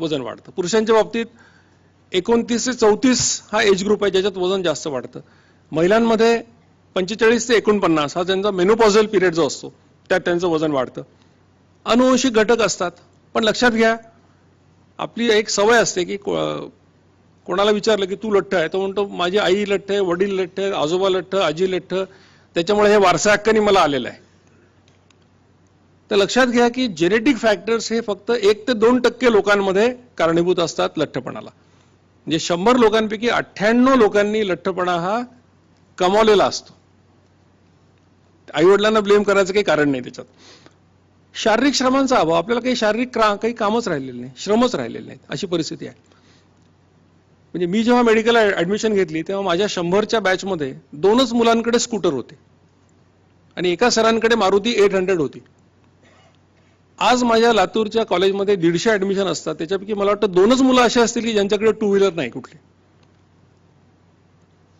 वजन वाढतं. पुरुषांच्या बाबतीत एकोणतीस ते चौतीस हा एज ग्रुप आहे ज्याच्यात वजन जास्त वाढतं. महिलांमध्ये पंचेचाळीस ते एकोणपन्नास हा त्यांचा मेनोपॉझल पिरियड जो असतो त्यात त्यांचं वजन वाढतं. अनुवंशिक घटक असतात पण लक्षात घ्या आपली एक सवय असते की कोणाला विचारलं की तू लठ्ठ आहे तो म्हणतो माझी आई लठ्ठ आहे वडील लठ्ठ आहे आजोबा लठ्ठ आजी लठ्ठ त्याच्यामुळे हे वारसा हक्काने मला आलेलं आहे. तर लक्षात घ्या की जेनेटिक फॅक्टर्स हे फक्त एक ते दोन टक्के लोकांमध्ये कारणीभूत असतात लठ्ठपणाला. म्हणजे शंभर लोकांपैकी अठ्ठ्याण्णव लोकांनी लठ्ठपणा हा कमावलेला असतो. आई वडिलांना ब्लेम करायचं काही कारण नाही त्याच्यात. शारीरिक श्रमांचा अभाव आपल्याला काही शारीरिक काही कामच राहिलेलं नाही श्रमच राहिलेले नाहीत अशी परिस्थिती आहे. म्हणजे मी जेव्हा मेडिकल ऍडमिशन घेतली तेव्हा माझ्या शंभरच्या बॅचमध्ये दोनच मुलांकडे स्कूटर होते. आणि एका सरांकडे मारुती एट हंड्रेड होती. आज माझ्या लातूरच्या कॉलेजमध्ये दीडशे ऍडमिशन असतात. त्याच्यापैकी मला वाटतं दोनच मुलं अशी असतील की ज्यांच्याकडे टू व्हीलर नाही कुठली.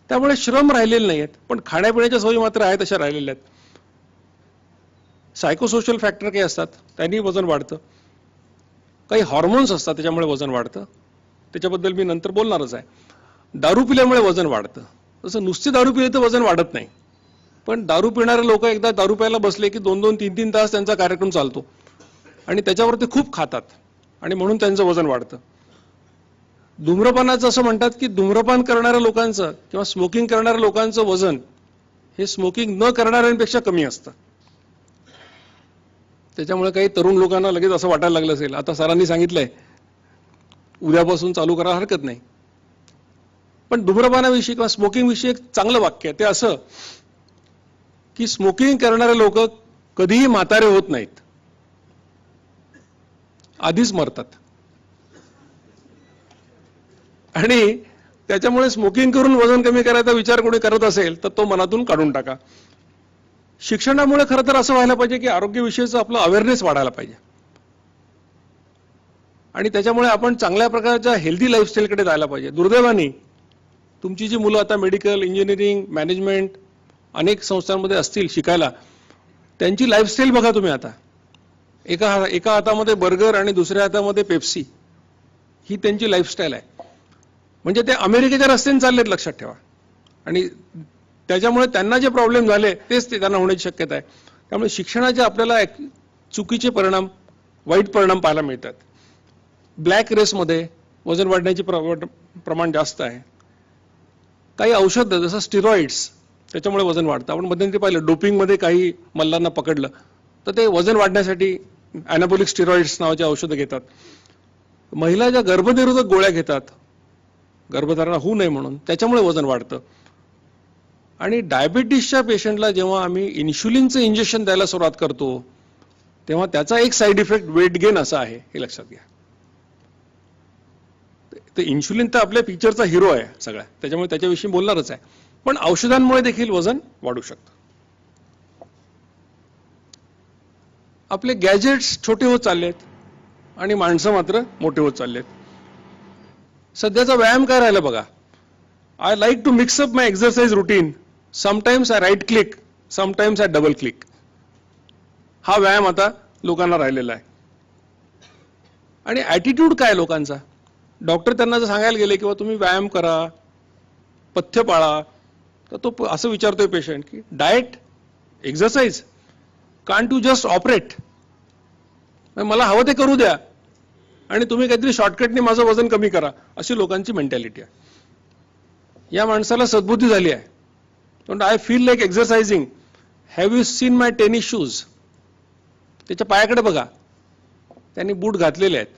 त्यामुळे श्रम राहिलेले नाही आहेत पण खाण्यापिण्याच्या सवयी मात्र आहेत अशा राहिलेल्या आहेत. सायकोसोशल फॅक्टर काही असतात त्यांनी वजन वाढतं. काही हॉर्मोन्स असतात त्याच्यामुळे वजन वाढतं. त्याच्याबद्दल मी नंतर बोलणारच आहे. दारू पिल्यामुळे वजन वाढतं. तसं नुसते दारू पिले तर वजन वाढत नाही. पण दारू पिणारे लोक एकदा दारू प्यायला बसले की दोन दोन तीन तीन तास त्यांचा कार्यक्रम चालतो. आणि त्याच्यावर ते खूप खातात. आणि म्हणून त्यांचं वजन वाढतं. धूम्रपानाचं असं म्हणतात की धूम्रपान करणाऱ्या लोकांचं किंवा स्मोकिंग करणाऱ्या लोकांचं वजन हे स्मोकिंग न करणाऱ्यांपेक्षा कमी असतं. त्याच्यामुळे काही तरुण लोकांना लगेच असं वाटायला लागलं असेल. आता सरांनी सांगितलंय उद्यापासून चालू करायला हरकत नाही. पण धूम्रपानाविषयी किंवा स्मोकिंग विषयी एक चांगलं वाक्य आहे. ते असं की स्मोकिंग करणारे लोक कधीही म्हातारे होत नाहीत. आधीच मरतात. आणि त्याच्यामुळे स्मोकिंग करून वजन कमी करायचा विचार कोणी करत असेल तर तो मनातून काढून टाका. शिक्षणामुळे खरं तर असं व्हायला पाहिजे की आरोग्यविषयीचं आपलं अवेअरनेस वाढायला पाहिजे. आणि त्याच्यामुळे आपण चांगल्या प्रकारच्या हेल्दी लाईफस्टाईलकडे जायला पाहिजे. दुर्दैवाने तुमची जी मुलं आता मेडिकल इंजिनिअरिंग मॅनेजमेंट अनेक संस्थांमध्ये असतील शिकायला त्यांची लाईफस्टाईल बघा तुम्ही आता. एका हा- एका हातामध्ये बर्गर आणि दुसऱ्या हातामध्ये पेप्सी. ही त्यांची लाईफस्टाईल आहे. म्हणजे ते अमेरिकेच्या रस्त्याने चाललेत लक्षात ठेवा. आणि त्याच्यामुळे त्यांना जे प्रॉब्लेम झाले तेच ते त्यांना होण्याची शक्यता आहे. त्यामुळे शिक्षणाचे आपल्याला एक चुकीचे परिणाम वाईट परिणाम पाहायला मिळतात. ब्लॅक रेसमध्ये वजन वाढण्याचे प्र- प्रमाण जास्त आहे. काही औषधं जसं स्टिरॉइड्स त्याच्यामुळे वजन वाढतं. आपण मध्यंतरी पाहिलं डोपिंगमध्ये काही मल्लांना पकडलं तर ते वजन वाढण्यासाठी अॅनाबोलिक स्टिरॉइड्स नावाची औषधं घेतात. महिला ज्या गर्भनिरोधक गोळ्या घेतात गर्भधारणा होऊ नये म्हणून त्याच्यामुळे वजन वाढतं. आणि डायबिटीसच्या पेशंटला जेव्हा आम्ही इन्शुलिनचं इंजेक्शन द्यायला सुरुवात करतो तेव्हा त्याचा एक साईड इफेक्ट वेट गेन असा आहे हे लक्षात घ्या. तर इन्शुलिन तर आपल्या पिक्चरचा हिरो आहे सगळ्या त्याच्यामुळे त्याच्याविषयी बोलणारच आहे. पण औषधांमुळे देखील वजन वाढू शकतं. आपले गॅजेट्स छोटे होत चाललेत आणि माणसं मात्र मोठे होत चाललेत. सध्याचा व्यायाम काय राहिला बघा. I like to mix up my exercise routine sometimes I right click sometimes I double click हा व्यायाम आता लोकांना राहिलेला आहे. आणि ॲटिट्यूड काय लोकांचा? डॉक्टर त्यांना जर सांगायला गेले किंवा तुम्ही व्यायाम करा पथ्य पाळा तर तो असं विचारतोय पेशंट की diet exercise can to just operate मला हवं ते करू द्या. आणि तुम्ही काहीतरी शॉर्टकटने माझं वजन कमी करा अशी लोकांची मेंटॅलिटी आहे. या माणसाला सद्बुद्धी झाली आहे. पण I feel like exercising have you seen my tennis shoes त्याच्या पायाकडे बघा. त्यांनी बूट घातलेले आहेत.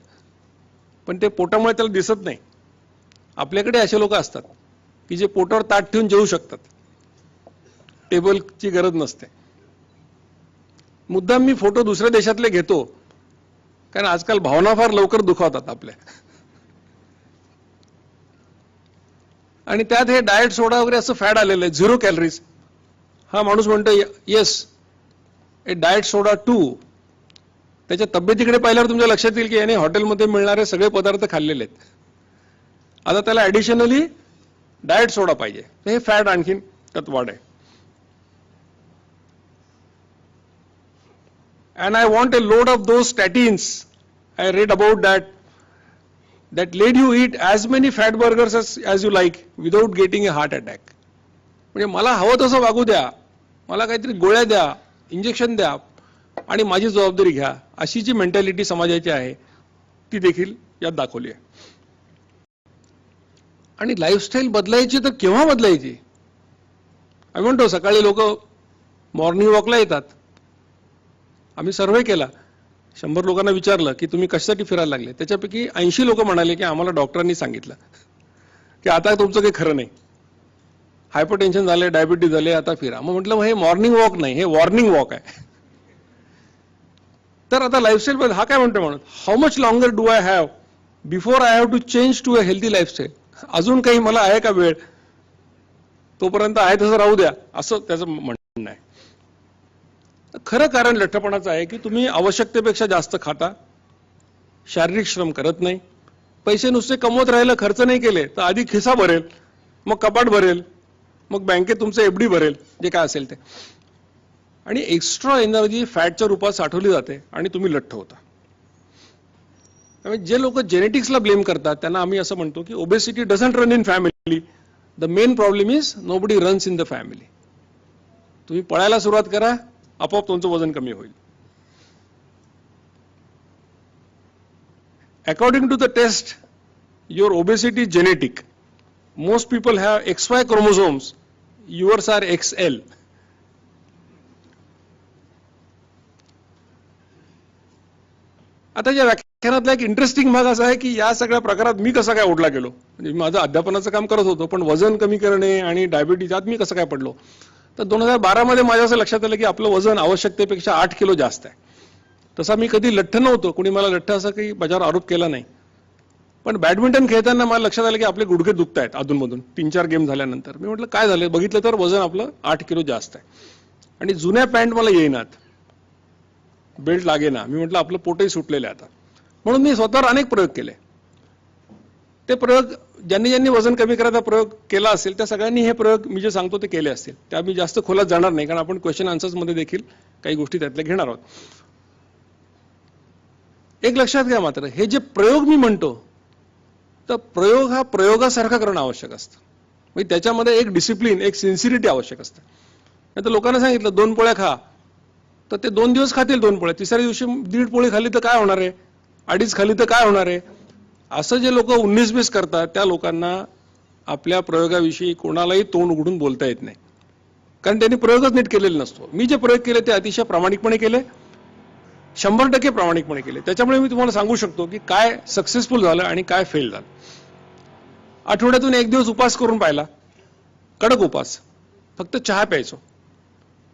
पण ते पोटामुळे त्याला दिसत नाही. आपल्याकडे असे लोक असतात की जे पोटावर ताट ठेवून जेवू शकतात. टेबलची गरज नसते. मुद्दाम मी फोटो दुसऱ्या देशातले घेतो. कारण आजकाल भावना फार लवकर दुखावतात आपल्या. आणि त्यात हे डाएट सोडा वगैरे असं फॅड आलेलं आहे झिरो कॅलरीज हा माणूस म्हणतो yes a diet soda too त्याच्या तब्येतीकडे पाहिल्यावर तुमच्या लक्षात येईल की याने हॉटेलमध्ये मिळणारे सगळे पदार्थ खाल्लेले आहेत. आता त्याला ॲडिशनली डाएट सोडा पाहिजे. हे फॅट आणखीन त्यात वाढ आहे. And I want a load of those statins. I read about that. that let you eat as many fat burgers as, as you like without getting a heart attack. म्हणजे मला हवं तसं वागू द्या मला काहीतरी गोळ्या द्या इंजेक्शन द्या आणि माझी जबाबदारी घ्या अशी जी मेंटॅलिटी समाजाची आहे ती देखील यात दाखवली आहे आणि लाईफस्टाईल बदलायची तर केव्हा बदलायची आम्ही म्हणतो सकाळी लोक मॉर्निंग वॉकला येतात आम्ही सर्वे केला. शंभर लोकांना विचारलं की तुम्ही कशासाठी फिरायला लागले? त्याच्यापैकी ऐंशी लोक म्हणाले की आम्हाला डॉक्टरांनी सांगितलं. की आता तुमचं काही खरं नाही. हायपरटेन्शन झाले डायबिटीज झाले आता फिरा. मग म्हटलं मग हे मॉर्निंग वॉक नाही हे वॉर्निंग वॉक आहे. तर आता लाईफस्टाईल बद्दल हा काय म्हणतो म्हणून? How much longer do I have before I have to change to a healthy lifestyle अजून काही मला आहे का वेळ? तोपर्यंत आहे तसं राहू द्या. असं त्याचं म्हणणं आहे खरं कारण लठ्ठपणाचं आहे की तुम्ही आवश्यकतेपेक्षा जास्त खाता शारीरिक श्रम करत नाही पैसे नुसते कमवत राहिलं खर्च नाही केले तर आधी खिसा भरेल मग कपाट भरेल मग बँकेत तुमचं एफडी भरेल जे काय असेल ते. आणि एक्स्ट्रा एनर्जी फॅटच्या रूपात साठवली जाते आणि तुम्ही लठ्ठ होता. त्यामुळे जे लोक जेनेटिक्सला ब्लेम करतात त्यांना आम्ही असं म्हणतो की obesity doesn't run in family the main problem is nobody runs in the family तुम्ही पळायला सुरुवात करा आपोआप तुमचं वजन कमी होईल. According to the test your obesity genetic most people have X Y chromosomes yours are X L आता या व्याख्यानातला एक इंटरेस्टिंग भाग असा आहे की या सगळ्या प्रकारात मी कसा काय ओढला गेलो? म्हणजे माझं अध्यापनाचं काम करत होतो पण वजन कमी करणे आणि डायबिटीज यात मी कसं काय पडलो? तर दोन हजार बारामध्ये माझ्या असं लक्षात आलं की आपलं वजन आवश्यकतेपेक्षा आठ किलो जास्त आहे. तसा मी कधी लठ्ठ नव्हतो. कोणी मला लठ्ठ असा काही माझ्यावर आरोप केला नाही. पण बॅडमिंटन खेळताना मला लक्षात आलं की आपले गुडघे दुखत आहेत अधूनमधून. तीन चार गेम झाल्यानंतर. मी म्हटलं काय झालं? बघितलं तर वजन आपलं आठ किलो जास्त आहे. आणि जुन्या पॅन्ट मला येईनात. बेल्ट लागेना. मी म्हटलं आपलं पोटही सुटलेलं आहे आता. म्हणून मी स्वतःवर अनेक प्रयोग केले. ते प्रयोग ज्यांनी ज्यांनी वजन कमी करायचा प्रयोग केला असेल त्या सगळ्यांनी हे प्रयोग मी जे सांगतो ते केले असतील. त्या मी जास्त खोलात जाणार नाही कारण आपण क्वेश्चन आन्सर्समध्ये देखील काही गोष्टी त्यातल्या घेणार आहोत. एक लक्षात घ्या मात्र हे जे प्रयोग मी म्हणतो तर प्रयोग हा प्रयोगासारखा करणं आवश्यक असतं. म्हणजे त्याच्यामध्ये एक डिसिप्लिन एक सिन्सिरिटी आवश्यक असतं. नाही तर लोकांना सांगितलं दोन पोळ्या खा. तर ते दोन दिवस खातील दोन पोळ्या. तिसऱ्या दिवशी दीड पोळी खाली तर काय होणार आहे? अडीच खाली तर काय होणार आहे? असं जे लोक उन्नीस बीस करतात त्या लोकांना आपल्या प्रयोगाविषयी कोणालाही तोंड उघडून बोलता येत नाही. कारण त्यांनी प्रयोगच नीट केलेला नसतो. मी जे प्रयोग केले ते अतिशय प्रामाणिकपणे केले. शंभर टक्के प्रामाणिकपणे केले. त्याच्यामुळे मी तुम्हाला सांगू शकतो की काय सक्सेसफुल झालं आणि काय फेल झालं. आठवड्यातून एक दिवस उपास करून पाहिला. कडक उपास. फक्त चहा प्यायचो.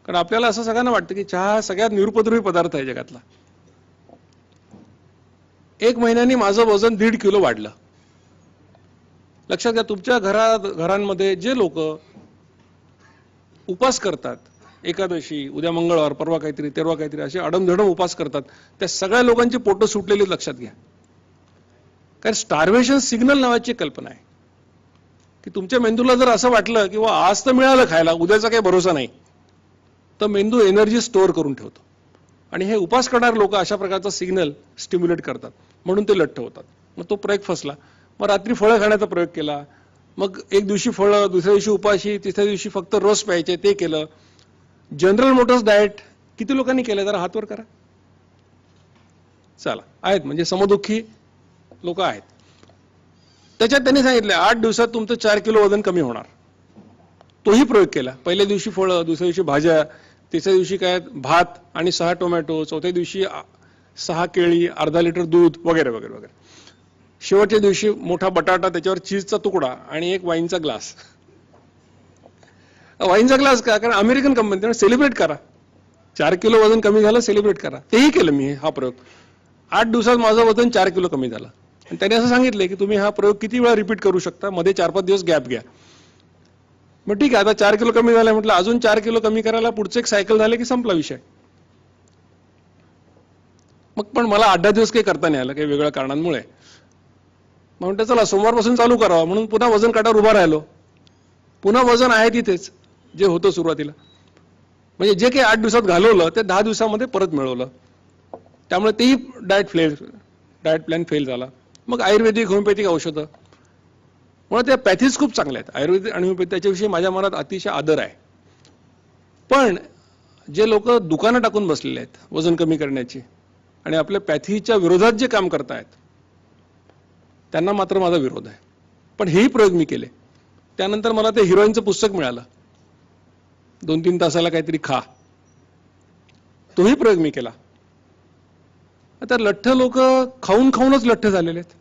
कारण आपल्याला असं सगळ्यांना वाटतं की चहा हा सगळ्यात निरुपद्रवी पदार्थ आहे जगातला. एक महिन्यानी माझं वजन दीड किलो वाढलं. लक्षात घ्या तुमच्या घरात घरांमध्ये जे लोक उपास करतात एकादशी उद्या मंगळवार परवा काहीतरी तेरवा काहीतरी असे अडमधडम उपास करतात त्या सगळ्या लोकांची पोटं सुटलेली लक्षात घ्या. कारण स्टार्वेशन सिग्नल नावाची कल्पना आहे. की तुमच्या मेंदूला जर असं वाटलं की वा आज तर मिळालं खायला उद्याचा काही भरोसा नाही तर मेंदू एनर्जी स्टोअर करून ठेवतो. आणि हे उपास करणारे लोक अशा प्रकारचा सिग्नल स्टिम्युलेट करतात. म्हणून ते लठ्ठ होतात. मग तो प्रयोग फसला. मग रात्री फळं खाण्याचा प्रयोग केला. मग एक दिवशी फळं दुसऱ्या दिवशी उपाशी तिसऱ्या दिवशी फक्त रस प्यायचे ते केलं. जनरल मोटर्स डाएट किती लोकांनी केलं जरा हातवर करा. चला आहेत. म्हणजे समदुःखी लोक आहेत. त्याच्यात त्यांनी सांगितलं आठ दिवसात तुमचं चार किलो वजन कमी होणार. तोही प्रयोग केला. पहिल्या दिवशी फळं दुसऱ्या दिवशी भाज्या तिसऱ्या दिवशी काय? भात आणि सहा टोमॅटो चौथ्या दिवशी सहा केळी अर्धा लिटर दूध वगैरे वगैरे वगैरे. शेवटच्या दिवशी मोठा बटाटा त्याच्यावर चीजचा तुकडा आणि एक वाईनचा ग्लास. वाईनचा ग्लास का? कारण अमेरिकन कंपनी सेलिब्रेट करा. चार किलो वजन कमी झालं सेलिब्रेट करा. तेही केलं मी हा प्रयोग. आठ दिवसात माझं वजन चार किलो कमी झालं. आणि त्याने असं सांगितलं की तुम्ही हा प्रयोग किती वेळा रिपीट करू शकता? मध्ये चार पाच दिवस गॅप घ्या. मग ठीक आहे आता चार किलो कमी झालं म्हटलं अजून चार किलो कमी करायला पुढचं एक सायकल झालं की संपला विषय. मग पण मला आठ दहा दिवस काही करता नाही आलं काही वेगळ्या कारणांमुळे. मग म्हटलं चला सोमवारपासून चालू करावा म्हणून पुन्हा वजन काटावर उभा राहिलो. पुन्हा वजन आहे तिथेच जे होतं सुरुवातीला. म्हणजे जे काही आठ दिवसात घालवलं ते दहा दिवसामध्ये परत मिळवलं. त्यामुळे तेही diet fail diet plan fail झाला. मग आयुर्वेदिक होमिओपॅथिक औषधं. म्हणून त्या पॅथीज खूप चांगल्या आहेत. आयुर्वेदिक आणि होमिओपॅथी त्याच्याविषयी माझ्या मनात अतिशय आदर आहे. पण जे लोक दुकानं टाकून बसलेले आहेत वजन कमी करण्याची आणि आपल्या पॅथीच्या विरोधात जे काम करतायत त्यांना मात्र माझा विरोध आहे. पण हेही प्रयोग मी केले. त्यानंतर मला ते हिरोईनचं पुस्तक मिळालं. दोन तीन तासाला काहीतरी खा. तोही प्रयोग मी केला. आता लठ्ठ लोक खाऊन खाऊनच लठ्ठ झालेले आहेत.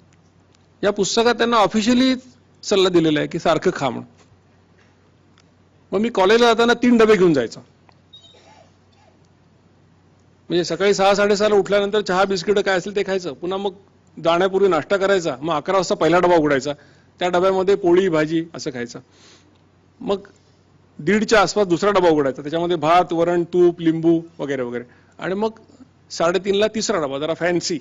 या पुस्तकात त्यांना ऑफिशियली सल्ला दिलेला आहे की सारखं खा म्हणून. मग मी कॉलेजला जाताना तीन डबे घेऊन जायचो. म्हणजे सकाळी सहा साडेसहाला उठल्यानंतर चहा बिस्किट काय असेल ते खायचं. पुन्हा मग जाण्यापूर्वी नाश्ता करायचा. मग अकरा वाजता पहिला डबा उघडायचा. त्या डब्यामध्ये पोळी भाजी असं खायचं. मग दीडच्या आसपास दुसरा डबा उघडायचा. त्याच्यामध्ये भात वरण तूप लिंबू वगैरे वगैरे. आणि मग साडेतीनला तिसरा डबा जरा फॅन्सी.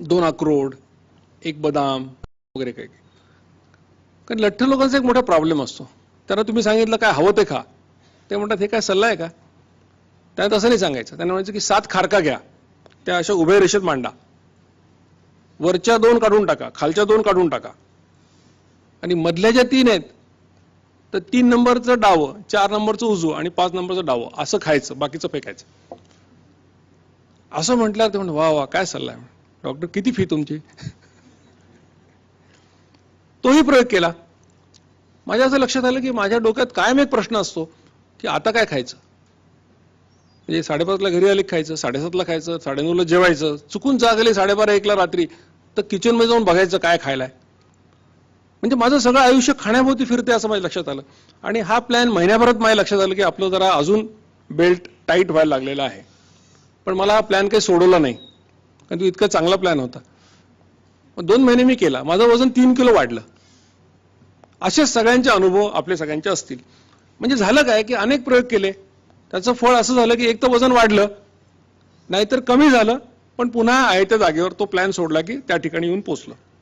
दोन अक्रोड एक बदाम वगैरे काही. काही. कारण लठ्ठ लोकांचा एक मोठा प्रॉब्लेम असतो. त्यांना तुम्ही सांगितलं काय हवं ते खा. ते म्हणतात हे काय सल्ला आहे का? त्यांना तसं नाही सांगायचं. त्यांना म्हणायचं की सात खारका घ्या. त्या अशा उभ्या रेषेत मांडा. वरच्या दोन काढून टाका. खालच्या दोन काढून टाका. आणि मधल्या ज्या तीन आहेत तर तीन नंबरचं डावं चार नंबरचं उजवं आणि पाच नंबरचं डावं असं खायचं. बाकीचं फेकायचं. असं म्हटल्यावर ते म्हण वा वा काय सल्ला आहे डॉक्टर किती फी तुमची? तोही प्रयोग केला. माझ्या असं लक्षात आलं की माझ्या डोक्यात कायम एक प्रश्न असतो की आता काय खायचं? म्हणजे साडेपाचला घरी आले खायचं साडेसातला खायचं साडेनऊला जेवायचं चुकून जाग आली साडेबारा एकला रात्री तर किचनमध्ये जाऊन बघायचं काय खायलाय. म्हणजे माझं सगळं आयुष्य खाण्याभोवती फिरते असं माझ्या लक्षात आलं. आणि हा प्लॅन महिन्याभरात माझ्या लक्षात आलं की आपलं जरा अजून बेल्ट टाईट व्हायला लागलेला आहे. पण मला हा प्लॅन काही सोडवला नाही. कारण तो इतका चांगला प्लॅन होता. दोन महिने मी केला. माझं वजन तीन किलो वाढलं. असेच सगळ्यांचे अनुभव आपले सगळ्यांचे असतील. म्हणजे झालं काय की अनेक प्रयोग केले. त्याचं फळ असं झालं की एक तर वजन वाढलं नाहीतर कमी झालं पण पुन्हा आहे त्या जागेवर तो प्लॅन सोडला की त्या ठिकाणी येऊन पोचलं.